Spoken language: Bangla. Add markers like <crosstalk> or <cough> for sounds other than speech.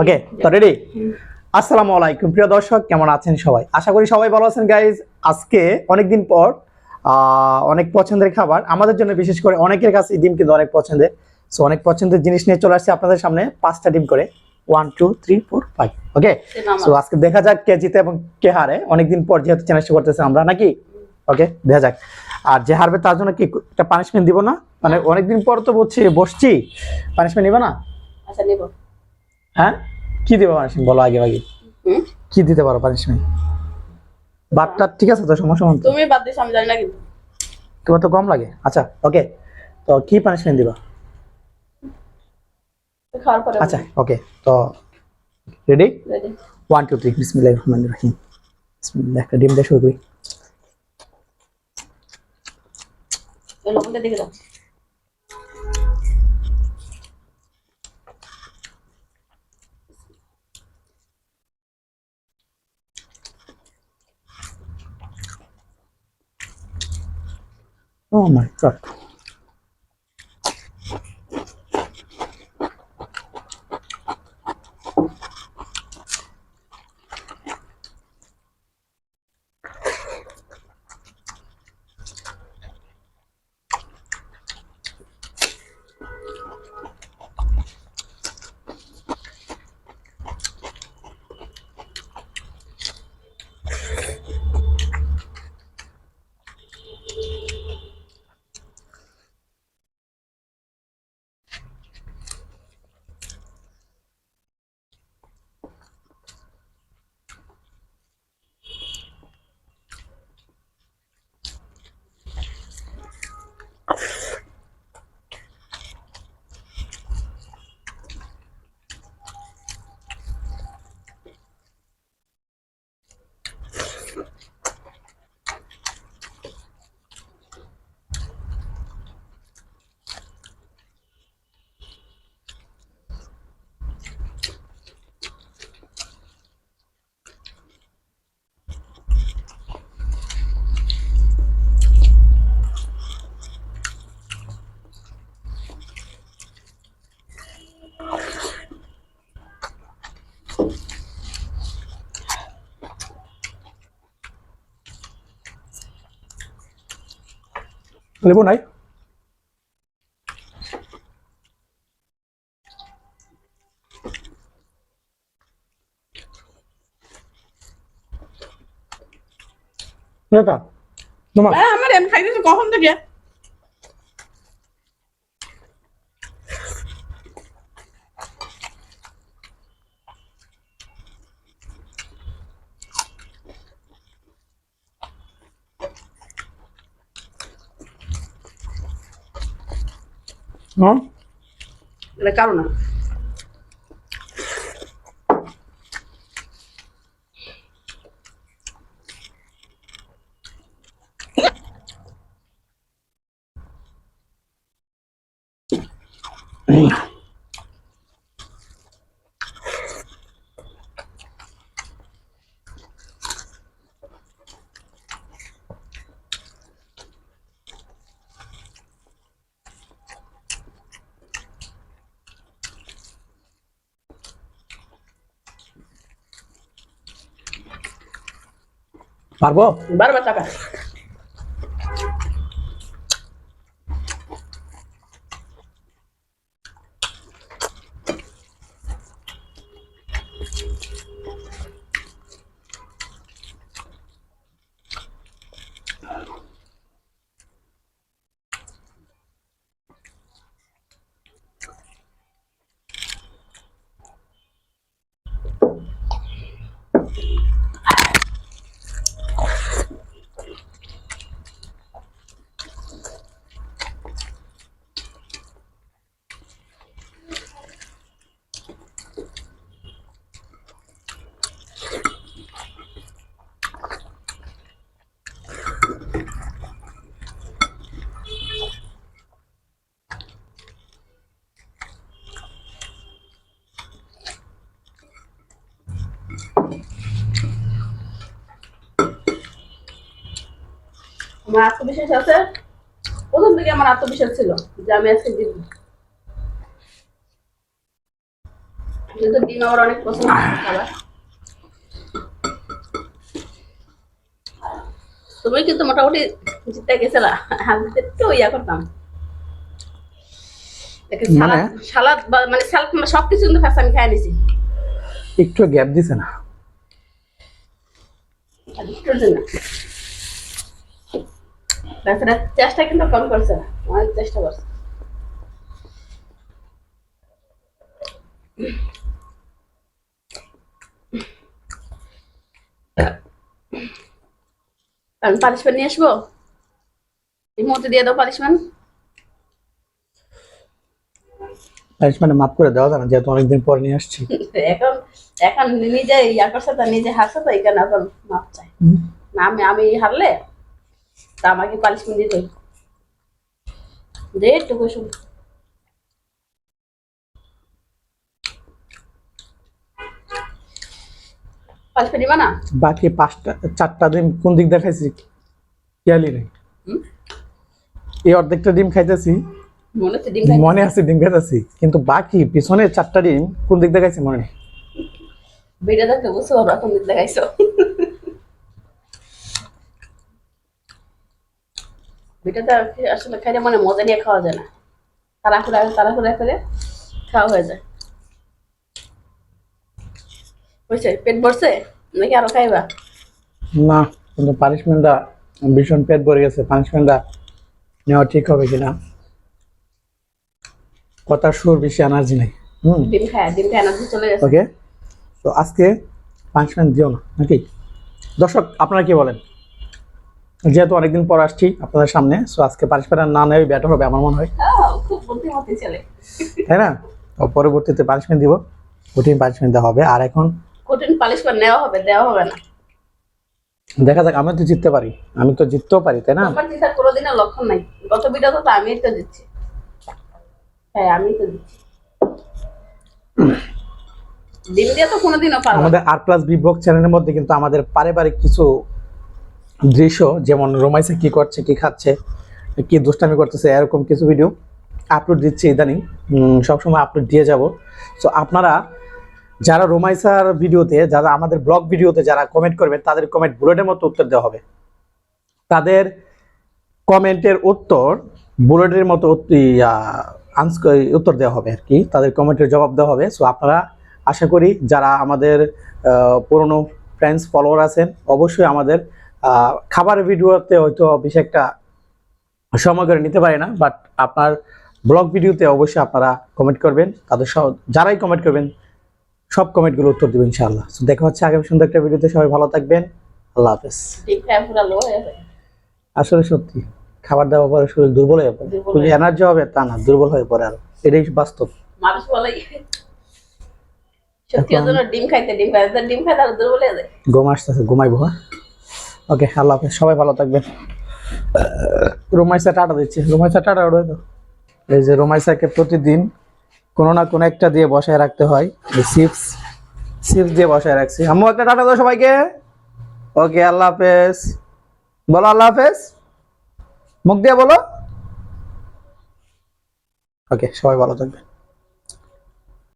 ওকে তো রেডি আসসালামু আলাইকুম প্রিয় দর্শক কেমন আছেন সবাই? আশা করি সবাই ভালো আছেন গাইজ আজকে অনেকদিন পর অনেক পছন্দের খাবার। আমাদের জন্য বিশেষ করে অনেকের কাছে ডিম কিন্তু অনেক পছন্দের। সো অনেক পছন্দের জিনিস নিয়ে চলে আসছি আপনাদের সামনে। পাঁচটা ডিম করে। One two three four five okay so আজকে দেখা যাক কে জিতে এবং কে হারে। অনেকদিন পর যেহেতু চ্যালেঞ্জ করতেছে আমরা নাকি? ওকে দেখা যাক। আর যে হারবে তার জন্য কি একটা পানিশমেন্ট দিব না? মানে অনেকদিন পর তো বলছি বসছি। পানিশমেন্ট নিবে না? আচ্ছা নেব। হ্যাঁ? কি দেবো পানিশমেন্ট বলো আগে আগে। কি দিতে পারো পানিশমেন্ট বাটটা ঠিক আছে তো সমস্যা মতো তুমি বাদ দিস আমি জানি না কিন্তু। তোমার তো কম লাগে। আচ্ছা ওকে তো কি পানিশমেন্ট দিবা? আচ্ছা ওকে তো ready ready one two three বিসমিল্লাহ রহমান রহিম বিসমিল্লাহ একটা ডিম দিয়ে শুরু করি। লবণটা দেখে দাও। Oh my God. লেবু নাই। তোমার আমার এম কখন থেকে? এটা কারও না পারব? বারবার চাপা আমার আত্মবিশ্বাস আছে? প্রথম থেকে আমার আত্মবিশ্বাস ছিল যে আমি আজকে জিতবো তো ডিম আমার অনেক পছন্দ খাবার। তুমি কিন্তু মোটামুটি জিততে গেছিলা। আমি একটু ইয়া করতাম। মানে? সালাদ মানে সালাদ সবকিছু কিন্তু ফার্স্ট আমি খাই নিছি। একটু গ্যাপ দিছে না? একটুর জন্য। বেচারা চেষ্টা কিন্তু কম করছে না অনেক চেষ্টা করছে। আমি পানিশমেন্ট নিয়ে আসব? এই মুহূর্তে দিয়ে দাও পানিশমেন্ট মানে মাফ করে দেওয়া না যেহেতু অনেকদিন পর নিয়ে আসছি। <laughs> এখন এখন নিজে ইয়া করছে তো নিজে হাসছে তো এখানে এখন মাপ চাই। না আমি আমি হারলে তা আমাকে পানিশমেন্ট দিতে হবে। দে একটু কুসুম পানিশমেন্ট দিবা না বাকি পাঁচটা চারটা ডিম কোন দিক দেখাইছি খেয়ালই নেই এই অর্ধেকটা ডিম খাইতেছি। মনে মনে আছে ডিম খাইতেছি। কিন্তু বাকি পিছনে চারটা ডিম কোন দিক দেখাইছি মনে? নেই ভিডিও দেখতে পারব এখন দিক দেখাইছো আসলে খাইলে মানে মজা নিয়ে খাওয়া যায় না। তাড়াহুড়া তাড়াহুড়া করে খাওয়া হয়ে যায়। বুঝছে? পেট ভরছে? নাকি আরও খাইবা? না কিন্তু পানিশমেন্টটা ভীষণ পেট ভরে গেছে পানিশমেন্টটা নেওয়া ঠিক হবে কিনা? কথার সুর বেশি এনার্জি নেই। হুম। ডিম খায় ডিম খায় এনার্জি চলে গেছে। ওকে তো আজকে পানিশমেন্ট দিও না নাকি? দর্শক আপনারা কি বলেন? যেহেতু অনেকদিন পর আসছি আপনাদের সামনে সো আজকে পানিশমেন্ট না নেওয়াই বেটার হবে আমার মনে হয়। ছেলে তাই না? তো পরবর্তীতে পানিশমেন্ট দিব। কঠিন পানিশমেন্ট দেওয়া হবে। আর এখন কঠিন করে নেওয়া হবে দেওয়া হবে না। দেখা যাক আমি তো জিততে পারি। আমি তো জিততেও পারি তাই না? তোমার চিন্তা কোনোদিনের লক্ষণ নাই। গত ভিডিওতে তো আমিই তো দিচ্ছি হ্যাঁ আমি তো দিচ্ছি ডিম দিয়ে তো কোনোদিনও পারব আমাদের আর প্লাস বি ব্লগ চ্যানেলের মধ্যে কিন্তু আমাদের পারিবারিক কিছু দৃশ্য, যেমন রোমাইসা কি করছে, কি খাচ্ছে, কি দুষ্টামি করতেছে, এরকম কিছু ভিডিও আপলোড দিচ্ছি ইদানিং। সবসময় আপলোড দিয়ে যাব। সো আপনারা যারা রোমাইসার ভিডিওতে যারা আমাদের ব্লগ ভিডিওতে যারা কমেন্ট করবেন, তাদের কমেন্ট বুলেটের মতো উত্তর দেওয়া হবে। তাদের কমেন্টের উত্তর বুলেটের মতো উত- উত্তর দেওয়া হবে আর কি। তাদের কমেন্টের জবাব দেওয়া হবে। সো আপনারা আশা করি যারা আমাদের পুরনো ফ্রেন্ডস ফলোয়ার আছেন, অবশ্যই আমাদের আহ, খাবারের ভিডিওতে হয়তো বেশি একটা সময় করে নিতে পারে না বাট আপনার ব্লগ ভিডিওতে অবশ্যই আপনারা কমেন্ট করবেন। তাদের সব যারাই কমেন্ট করবেন সব কমেন্টগুলো উত্তর দেবেন ইনশাআল্লাহ। So, দেখা হচ্ছে আগামী সুন্দর একটা ভিডিওতে। সবাই ভালো থাকবেন। আল্লাহ হাফেজ। আসলে সত্যি খাবার দাবার পরে শরীর দুর্বল হয়ে পড়ে। শুধু এনার্জি হবে তা না দুর্বল হয়ে পড়ে আর। এটাই বাস্তব। মানুষ বলে। সত্যি ডিম খাইতে ডিম খাইতে ডিম খাইতে দুর্বল হয়ে যায়। ঘুম আসতেছে ঘুমাইবো হ্যাঁ? ওকে আল্লাহ হাফেজ, সবাই ভালো থাকবেন। রোমাইসা টাটা দিচ্ছে। রোমাইসা টাটা ওড়ে তো। এই যে রোমাইসাকে প্রতিদিন কোনো না কোনো একটা দিয়ে বসায় রাখতে হয় চিপস চিপস দিয়ে বসায় রাখছি। আম্মু, একটা টাটা দাও সবাইকে। ওকে আল্লাহ হাফেজ। বলো, আল্লাহ হাফেজ। মুখ দিয়ে বলো। ওকে সবাই ভালো থাকবেন।